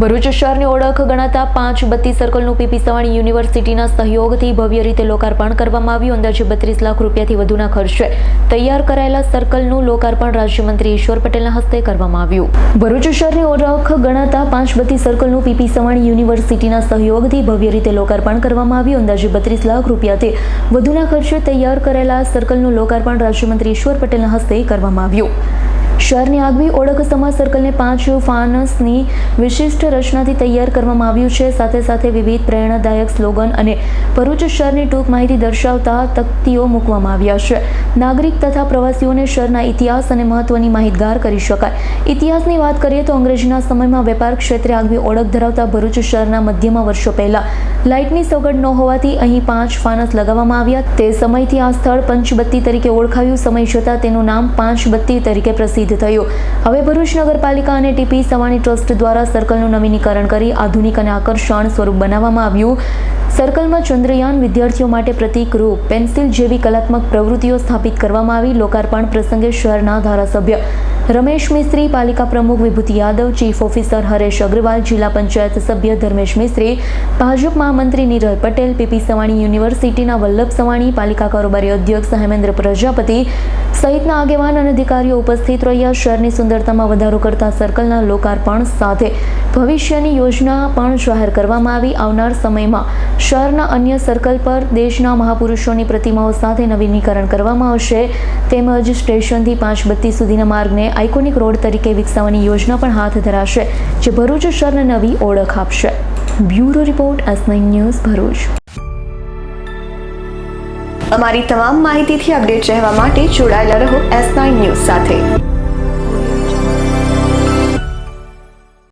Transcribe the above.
ભરૂચ શહેરની ઓળખ ગણાતા પાંચ બત્તી સર્કલનું પીપી સવાણી યુનિવર્સિટીના સહયોગથી ભવ્ય રીતે લોકાર્પણ કરવામાં આવ્યું. અંદાજે બત્રીસ લાખ રૂપિયાથી વધુના ખર્ચે તૈયાર કરાયેલા સર્કલનું લોકાર્પણ રાજ્યમંત્રી ઈશ્વર પટેલના હસ્તે કરવામાં આવ્યું. ભરૂચ શહેરની ઓળખ ગણાતા પાંચ બત્તી સર્કલનું પીપી સવાણી યુનિવર્સિટીના સહયોગથી ભવ્ય રીતે લોકાર્પણ કરવામાં આવ્યું. અંદાજે બત્રીસ લાખ રૂપિયાથી વધુના ખર્ચે તૈયાર કરાયેલા સર્કલનું લોકાર્પણ રાજ્યમંત્રી ઈશ્વર પટેલના હસ્તે કરવામાં આવ્યું. શહેરની આગવી ઓળખ સમાજ સર્કલને પાંચ ફાનસની વિશિષ્ટ રચનાથી તૈયાર કરવામાં આવ્યું છે. સાથે સાથે વિવિધ પ્રેરણાદાયક સ્લોગન અને ભરૂચ શહેરની ટૂંક માહિતી દર્શાવતા તકતીઓ મૂકવામાં આવ્યા છે. નાગરિક તથા પ્રવાસીઓને શહેરના ઇતિહાસ અને મહત્વની માહિતગાર કરી શકાય. ઇતિહાસની વાત કરીએ તો અંગ્રેજીના સમયમાં વેપાર ક્ષેત્રે આગવી ઓળખ ધરાવતા ભરૂચ શહેરના મધ્યમાં વર્ષો પહેલા લાઇટની સગવડ ન હોવાથી અહીં પાંચ ફાનસ લગાવવામાં આવ્યા. તે સમયથી આ સ્થળ પંચબત્તી તરીકે ઓળખાયું. સમય જતાં તેનું નામ પાંચબત્તી તરીકે પ્રસિદ્ધ થયું. હવે ભરૂચ નગરપાલિકા અને ટીપી સવાણી ટ્રસ્ટ દ્વારા સર્કલનું નવીનીકરણ કરી આધુનિક અને આકર્ષણ સ્વરૂપ બનાવવામાં આવ્યું. સર્કલમાં ચંદ્રયાન વિદ્યાર્થીઓ માટે પ્રતિકરૂપ પેન્સિલ જેવી કલાત્મક પ્રવૃત્તિઓ સ્થાપિત કરવામાં આવી. લોકાર્પણ પ્રસંગે શહેરના ધારાસભ્ય રમેશ મિસ્ત્રી, પાલિકા પ્રમુખ વિભૂતિ યાદવ, ચીફ ઓફિસર હરેશ અગ્રવાલ, જિલ્લા પંચાયત સભ્ય ધર્મેશ મિસ્ત્રી, ભાજપ મહામંત્રી નિરલ પટેલ પીપી સવાણી યુનિવર્સિટીના વલ્લભ સવાણી, પાલિકા કારોબારી અધ્યક્ષ હેમેન્દ્ર પ્રજાપતિ સહિતના આગેવાન અને અધિકારીઓ ઉપસ્થિત રહ્યા. શહેરની સુંદરતામાં વધારો કરતા સર્કલના લોકાર્પણ સાથે ભવિષ્યની યોજના પણ જાહેર કરવામાં આવી. આવનાર સમયમાં શહેરના અન્ય સર્કલ પર દેશના મહાપુરુષોની પ્રતિમાઓ સાથે નવીનીકરણ કરવામાં આવશે. તેમજ સ્ટેશનથી પાંચ બત્તી સુધીના માર્ગને આઇકોનિક રોડ તરીકે વિકસાવવાની યોજના પણ હાથ ધરાશે, જે ભરૂચ શહેરને નવી ઓળખ આપશે. Bureau report S news Bharuch. અમારી તમામ માહિતીથી અપડેટ રહેવા માટે જોડાયેલા રહો એસ નાઇન ન્યૂઝ સાથે.